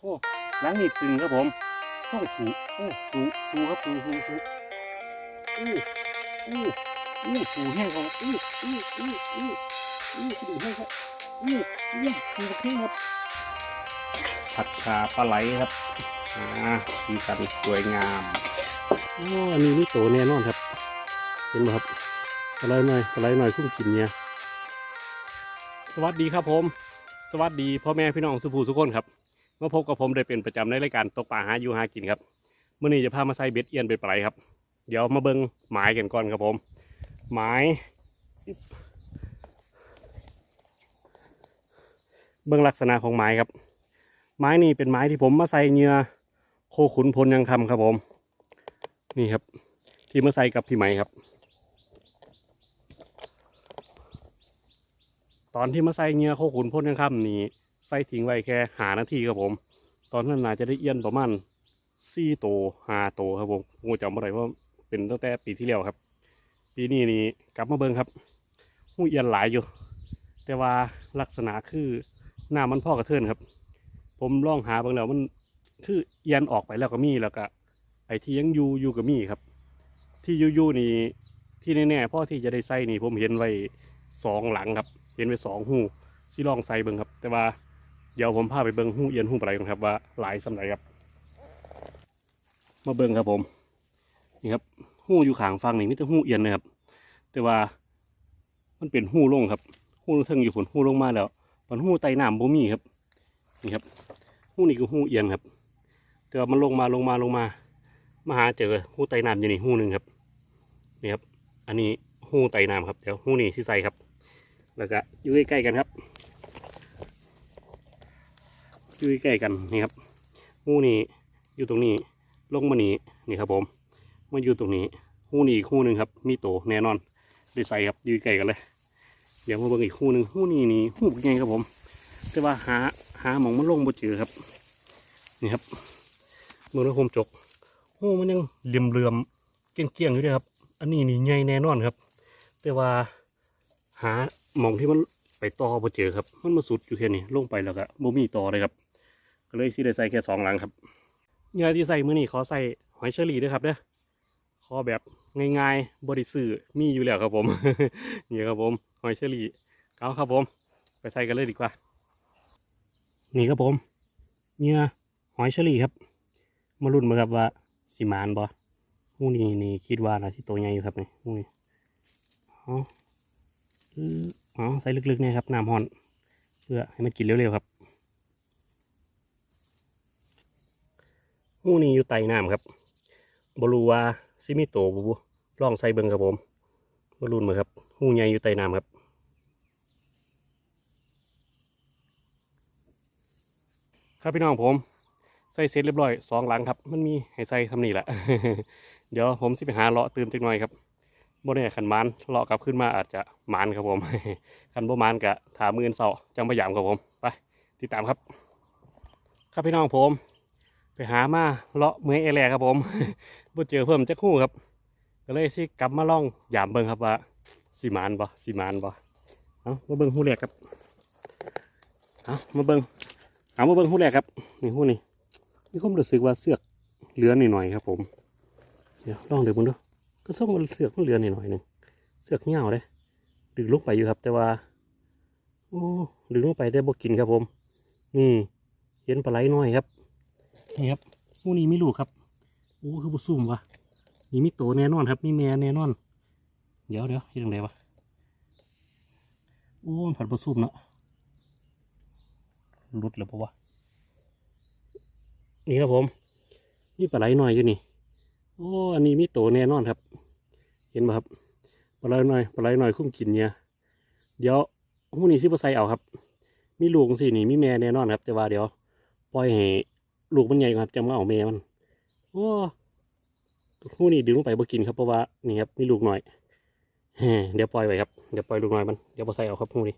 โอ้หลังนี่ตึงครับผมส่องสูโอ้สูสูครับสูสูสูอู้อู้อู้สูแห้งครับอู้อู้อู้อู้อู้สูแห้งครับอู้อู้สูแห้งครับผัดชาปลาไหลครับอ่าสีสันสวยงามโอ้อันนี้มีโตแน่นอนครับ เห็นไหมครับปลาไหลหน่อยปลาไหลหน่อยคุ้มกินเนี่ยสวัสดีครับผม สวัสดีพ่อแม่พี่น้องสุภูสุคนครับ มาพบกับผมได้เป็นประจำในรายการตกปลาหาอยู่หากินครับเมื่อนี้จะพามาใส่เบ็ดเอียนเป็นปลาไหลครับ เดี๋ยวมาเบิ้งหมายกันก่อนครับผม หมายเบิ้งลักษณะของไม้ครับ ไม้นี่เป็นไม้ที่ผมมาใส่เหงื่อโคขุนพลยังคำครับผม นี่ครับ ที่มาใส่กับพี่ไหมครับ ตอนที่มาใส่เหงื่อโคขุนพลยังคำนี่ ใส่ทิ้งไว้แค่หานาทีครับผม ตอนนั้นน่าจะได้เอี้ยนประมาณสี่โตหาโตครับผมผมจำไม่ได้ว่าเป็นตั้งแต่ปีที่แล้วครับ ปีนี้นี่กลับมาเบิ่งครับหูเอี้ยนหลายอยู่ แต่ว่าลักษณะคือหน้ามันพ่อกระเทินครับ ผมลองหาบิ่งแล้วมันคือเอียนออกไปแล้วก็มีแล้วก็ ไอ้ที่ยังอยู่อยู่ก็มีครับ ที่อยู่อยู่นี่ที่แน่ๆพ่อที่จะได้ใส่นี่ผมเห็นไว้สองหลังครับ เห็นไว้สองหูสิลองใส่เบิ่งครับ แต่ว่า เดี๋ยวผมพาไปเบิ้งหูเอียนหูปลาไหลกันครับว่าหลายสำไรครับ มาเบิ้งครับผม นี่ครับหูอยู่ขางฟังนี่มีแต่หูเอียนนะครับ แต่ว่ามันเป็นหูลงครับหูเทิงอยู่ฝนหูลงมาแล้วมันหูไตน้ำบ่มีครับ นี่ครับหูนี่คือหูเอียนครับ แต่ว่ามันลงมาลงมาลงมา มาหาเจอหูไตน้ำอยู่นี่หูหนึ่งครับ นี่ครับ อันนี้หูไตน้ำครับ เดี๋ยวหูนี่ที่ใส่ครับ แล้วก็อยู่ใกล้ๆกันครับ อยู่ใกล้กันนี่ครับหูนี่อยู่ตรงนี้ลงมานี่นี่ครับผมมาอยู่ตรงนี้หูนี่อีกคู่หนึ่งครับ มีโตแน่นอนได้ใส่ครับอยู่ใกล้กันเลย เดี๋ยวมาเบิ่งอีกคู่หนึ่งหูนี่นี่หูเป็นไงครับผม แต่ว่าหาหาหมองมันลงบ่เจอครับ นี่ครับเมื่อเราคมจกหูมันยังเหลี่ยมเลื่อมๆเกี้ยงอยู่เลยครับ อันนี้นี่ใหญ่แน่นอนครับ แต่ว่าหาหมองที่มันไปต่อบ่เจอครับ มันมาสุดอยู่แค่นี้ลงไปแล้วก็บ่มีต่อเลยครับ ก็เลยสิได้ใส่แค่สองหลังครับเหงื่อที่ใส่มือนี่ขอใส่หอยเชอรี่ด้วยครับเด้อขอแบบง่ายๆบริสื่อมีอยู่แล้วครับผมนี่ครับผมหอยเชอรี่เอาครับผม ไปใส่กันเลยดีกว่า นี่ครับผมเหงื่อหอยเชอรี่ครับ มาลุ้นมาครับว่าสิมานบ่หูนี่นี่คิดว่านะที่ตัวใหญ่อยู่ครับนี่หูนี่อาอืออ๋อใส่ลึกๆเนี่ยครับน้ำห่อน เพื่อให้มันกินเร็วๆครับ หูนี่อยู่ใต้น้ำครับบรูวาซิมิโตบูลองใส่เบิงครับผมบรุนมาครับหูใหญ่อยู่ใต้น้ำครับครับพี่น้องผมใส่เสร็จเรียบร้อยสองหลังครับ มันมีให้ใส่คำนี้แหละ เดี๋ยวผมสิไปหาเลาะตื่มจักหน่อยครับบ่แน่ขันมันเลาะกลับขึ้นมาอาจจะมันครับผมขันบ่มันกะถามือนเสาจังพยายามครับผมไปติดตามครับ ครับพี่น้องผม ไปหามาเลาะเมืองเอแลครับผมบ่เจอเพิ่มจักคู่ครับ ก็เลยสิกลับมาล่องยามเบิ่งครับว่าสีมานบ่สีมานบ่เอามาเบิ่งหูแรกครับเอามาเบิ่งเอามาเบิ่งหูแรกครับนี่หูนี่มีความรู้สึกว่าเสือกเหลือนหน่อยครับ ผมเดี๋ยวลองเดี๋ยวมึงดูก็ส่งมันเสือกมันเหลือหน่อยหนึ่งเสือกเหี่ยวเลยดึงลงไปอยู่ครับ แต่ว่าโอ้ดึงลงไปแต่บ่กินครับผมนี่เห็นปลาไหลน้อยครับ นี่ครับมูนี้ไม่ลูกครับโอ้คือบุซุ่มวะนี่มีโตแน่นอนครับมีแม่แน่นอน เดี๋ยวเดี๋ยวยังไงวะโอ้มันผัดบุซุ่มเนาะหลุดแล้วปะวะนี่ครับผมนี่ปลาไหลหน่อยอยู่นี่โอ้อันนี้มีโตแน่นอนครับ เห็นไหมครับปลาไหลหน่อยปลาไหลหน่อยคุ้มกินเนี่ยเดี๋ยวหูนี้ซิบใส่เอาครับ มีลูกสินี่มีแม่แน่นอนครับ แต่ว่าเดี๋ยว ปล่อยให้ ลูกมันใหญ่ครับจะมาเอาแม่มันโอ้หูนี่ดึงลงไปบ่กินครับเพราะว่านี่ครับมีลูกหน่อยเดี๋ยวปล่อยไปครับเดี๋ยวปล่อยลูกหน่อยมันเดี๋ยวพอใส่เอาครับหูนี่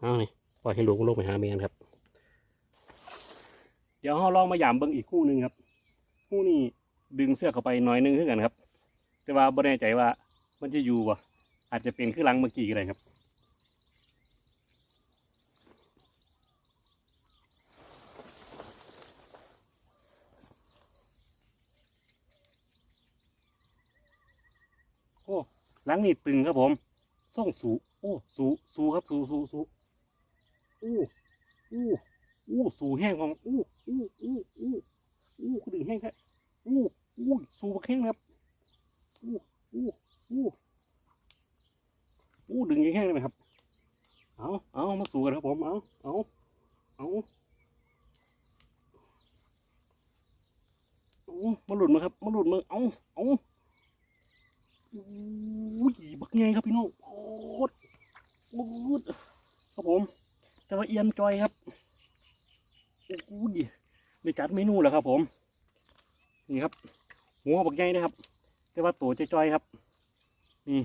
เอานี่ปล่อยให้ลูกมันลงไปหาแม่นครับ เดี๋ยวเราลองมาหยามเบิ้งอีกคู่หนึ่งครับคู่นี่ดึงเสื้อเข้าไปน่อยนึงขึ้นกันครับ แต่ว่าบ่แน่ใจว่ามันจะอยู่บ่อาจจะเป็นคือหลังเมื่อกี้ก็ได้ครับ น หลังนี่ตึงครับผมส่งสูโอ้สูสูครับสูสูสูอู้อู้อู้สูแห้งของอู้อู้อู้อู้อู้คดึงแห้งแท้อู้อู้สูบักแห้งครับอู้อู้อู้อู้ดึงแห้งเลยครับเอาเอามาสูกันครับผมเอาเอาเอาเอามาหลุดมาครับมาหลุดมาเอาเอา อุ้ยบักไงครับพี่น้องโคตรโคตรครับผม แต่ว่าเอียนจอยครับโอ้ยได้จัดเมนูแล้วครับ ผม นี่ครับหัวบักไงนะครับ แต่ว่าตัวจะจอยๆครับ นี่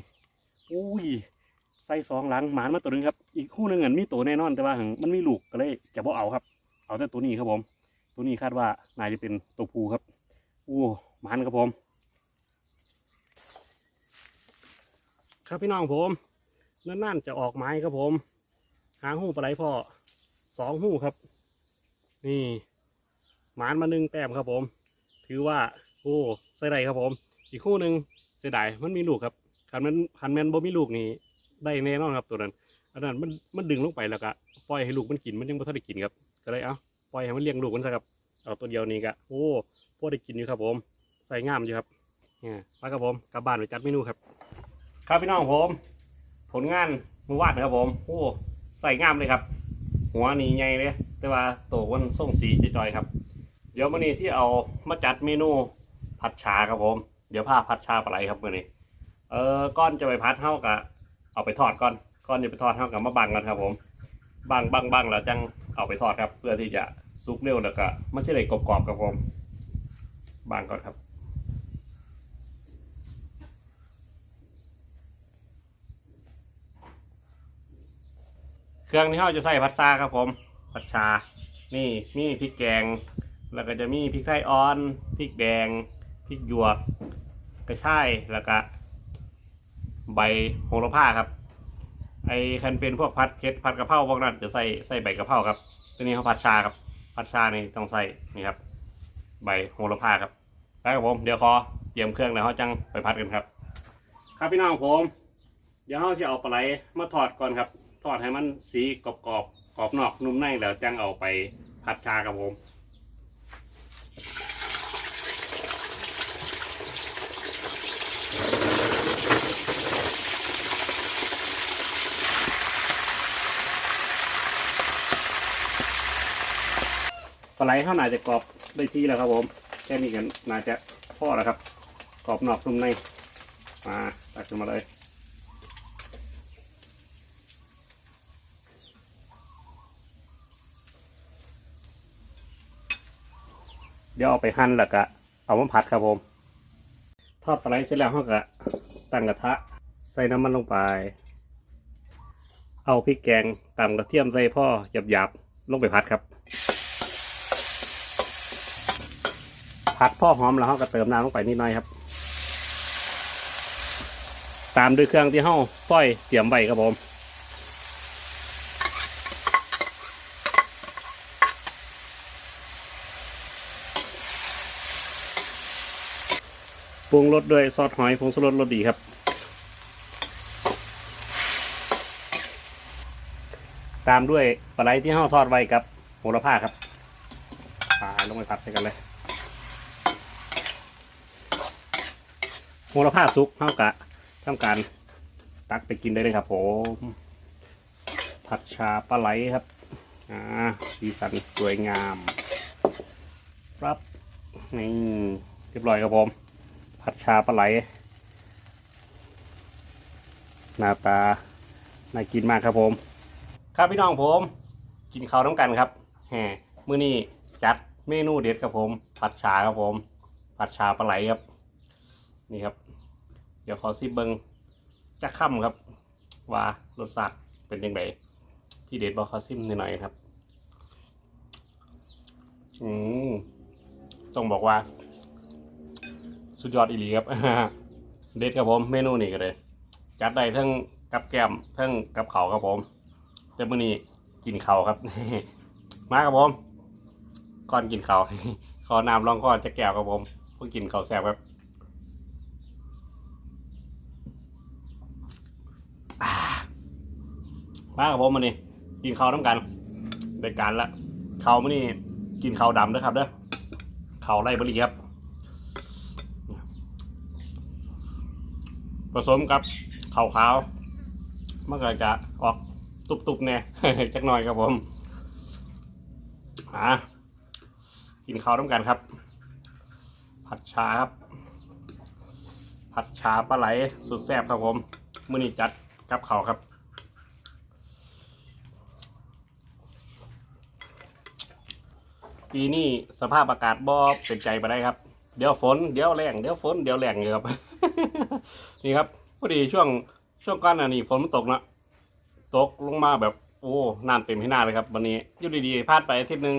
อุ้ยใส่สองหลังหมานมาตัวหนึงครับ อีกคู่หนึ่งอันมีตัวแน่นอน แต่ว่ามันมีลูกก็เลยจะบ่เอาครับ เอาแต่ตัวนี้ครับผม ตัวนี้คาดว่าน่าจะเป็นตัวผู้ครับ อู้หมานครับผม ครับพี่น้องผมนั่นๆจะออกไม้ครับผม หางหูปลาไหลพ่อสองหูครับ นี่หมานมาหนึ่งแต้มครับผม ถือว่าโอ้ใส่ไรครับผม อีกคู่หนึ่งเสียดายมันมีลูกครับคันมันคันแมนบ่มีลูกนี่ได้แน่นอนครับตัวนั้นอันนั้นมันมันดึงลงไปแล้วก็ปล่อยให้ลูกมันกินมันยังไม่ทันได้กินครับก็เลยเอาปล่อยให้มันเลี้ยงลูกมันซะครับเอาตัวเดียวนี้ก็โอ้พอได้กินอยู่ครับผม ใส่งามอยู่ครับเนี่ยไปครับผมกลับบ้านไปจัดเมนูครับ ครับพี่น้องผม ผลงานมือวานนะครับผมโอ้ใส่งามเลยครับ หัวนี่ใหญ่เลย แต่ว่าโตวันส่งสีจอยๆครับ เดี๋ยววันนี้ที่เอามาจัดเมนูผัดชาครับผม เดี๋ยวพาผัดชาปลาไหลครับมื่อนี้เออก้อนจะไปพัดเท่ากับเอาไปทอดก่อนก้อนจะไปทอดเท่ากับมาบังกันครับผมบังบังบังแล้วจังเอาไปทอดครับ เพื่อที่จะสุกเร็วแล้วก็ไม่ใช่เลยกรอบๆครับผมบังก่อนครับ เครื่องที่เราจะใส่ผัดซาครับผมผัดชา นี่มีพริกแกง แล้วก็จะมีพริกไทยอ่อนพริกแดงพริกหยวก กระชายแล้วก็ใบโหระพาครับ ไอ้คันเป็นพวกผัดเค็ดผัดกะเพราพวกนั้นจะใส่ใส่ใบกะเพราครับ ตัวนี้เขาผัดชาครับผัดชานี่ต้องใส่นี่ครับ ใบโหระพาครับไปครับผมเดี๋ยวขอเตรียมเครื่องแล้วเขาจังไปผัดกันครับ ครับพี่น้องผม เดี๋ยวเขาจะเอาปลาไหลมาทอดก่อนครับ ทอดให้มันสีกรอบกรอบๆกรอบนอกนุ่มในแล้วจังเอาไปผัดชาครับผมปลาไหลเขาน่าจะกรอบได้ที่แล้วครับผม แค่นี้กันน่าจะพอแล้วครับ กรอบนอกนุ่มใน มาตักขึ้นมาเลย เดี๋ยวเอาไปหั่นแล้วก็เอามาผัดครับผม ทอดปลาไหลเสร็จแล้วเขาก็ตั้งกระทะ ใส่น้ำมันลงไป เอาพริกแกงตำกระเทียมใส่พ่อหยาบๆลงไปผัดครับ ผัดพ่อหอมแล้วเขาก็เติมน้ำลงไปนิดหน่อยครับ ตามด้วยเครื่องที่เฮาซอยเตรียมไว้ครับผม ปรุงรสด้วยซอสหอยผงชูรสรสดีครับ ตามด้วยปลาไหลที่เฮาทอดไว้กับโหระพาครับปลาลงไปผัดใส่กันเลยโหระพาสุกเท่ากับทำการตักไปกินได้เลยครับผมผัดชาปลาไหลครับอ่าสีสันสวยงาม ครับนี่เรียบร้อยครับผม ผัดชาปลาไหล หน้าตา น่ากินมากครับผม ครับพี่น้องผม กินข้าวน้ำกันครับแหมมื้อนี้จัดเมนูเด็ดครับผม ผัดชาครับผม ผัดชาปลาไหลครับ นี่ครับ เดี๋ยวขอซิเบิงจะค่ำครับ ว่ารสชาติเป็นยังไงที่เด็ดบอกขอซิมหน่อยๆครับ อืมต้องบอกว่า สุดยอดอีหลีครับ เด็ดครับผมเมนูนี้ก็เลยจัดได้ทั้งกับแก้มทั้งกับเขาครับผมแต่มื่อนี้กินเขาครับ มาครับผมก่อนกินเขาขอน้ำลองก่อนจะแก้วครับผมเพื่อกินเขาแซ่บครับมากับผมมานี่กินข้าวน้ำกันเด็การละเข้าวมานี่กินข้าวดำนะครับเด้อข้าวไร่บริครับ ผสมกับข้าวขาวมันก็จะออกตุบๆเนี่ยจักหน่อยครับผมอ่ากินข้าวน้ำกันครับ ผัดชาครับ ผัดชาปลาไหลสุดแซ่บครับผมมื้อนี้จัดกับข้าวครับปีนี้สภาพอากาศบ่เป็นใจไปได้ครับ เดี๋ยวฝนเดี๋ยวแรงเดี๋ยวฝนเดี๋ยวแรงเลยครับ นี่ครับพอดีช่วงช่วงก้อนอันนี้ฝนมันตกนะตกลงมาแบบโอ้น้ำเต็มที่หน้าเลยครับ วันนี้อยู่ดีๆพลาดไปอาทิตย์หนึ่ง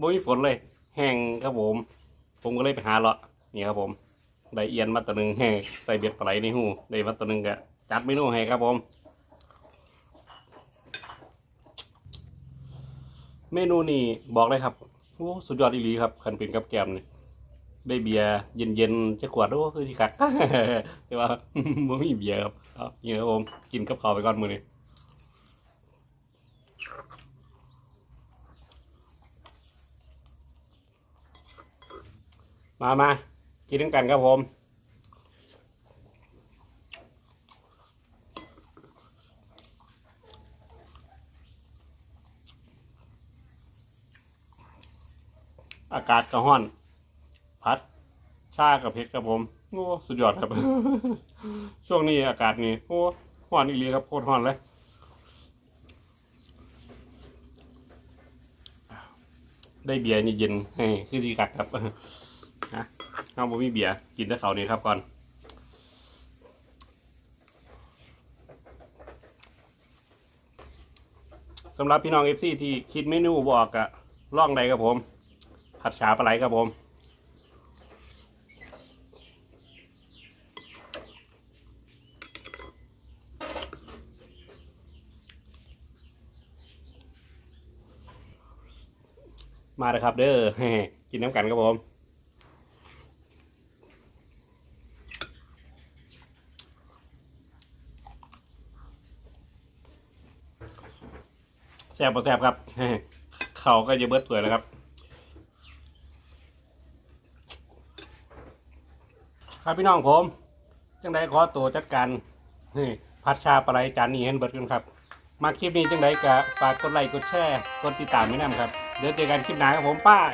บ่มีฝนเลย แห้งครับผม ผมก็เลยไปหาเลาะนี่ครับผมได้เอียนมาตัวหนึ่งแห้งใส่เบ็ดปลาไหลในหูได้มาตัวหนึ่งก็จัดเมนูให้ครับผม เมนูนี้บอกเลยครับโอ้สุดยอดอีหลีครับคันเป็นกับแกมนี่ ได้เบียร์เย็นๆจะขวดโอ้คือที่คักแต่ว่าไม่มีเบียร์ครับเอานี่ครับผมกินกับข้าวไปก่อนมือนี้มามากินด้วยกันครับผมอากาศก็ห้อน ชากับเพชรครับผมโอ้สุดยอดครับ ช่วงนี้อากาศนี่โอ้ห้อนอีหลีครับโคตรห้อนเลยได้เบียร์นี่เย็นเฮ้คือดีกัดครับนะถ้าผมมีเบียร์กินแต่เขานี่ครับก่อนสำหรับพี่น้องเอฟซีที่คิดเมนูบอกอะล่องใดครับผม ผัดฉาปลาไหลครับผม มาเลยครับ เด้อกินน้ำกันครับผมแซ่บปะแซ่บครับเขาก็จะเบิดถ้วยแล้วครับ ครับพี่น้องผม จังไดขอตัวจัดการนี่พัดชาปลาไหลจานนี้เห็นเบิดกันครับ มาคลิปนี้จังไดก็ฝากกดไลค์กดแชร์กดติดตามไม่นำครับ เดี๋ยวเจอกันคลิปหน้าครับผมป้าย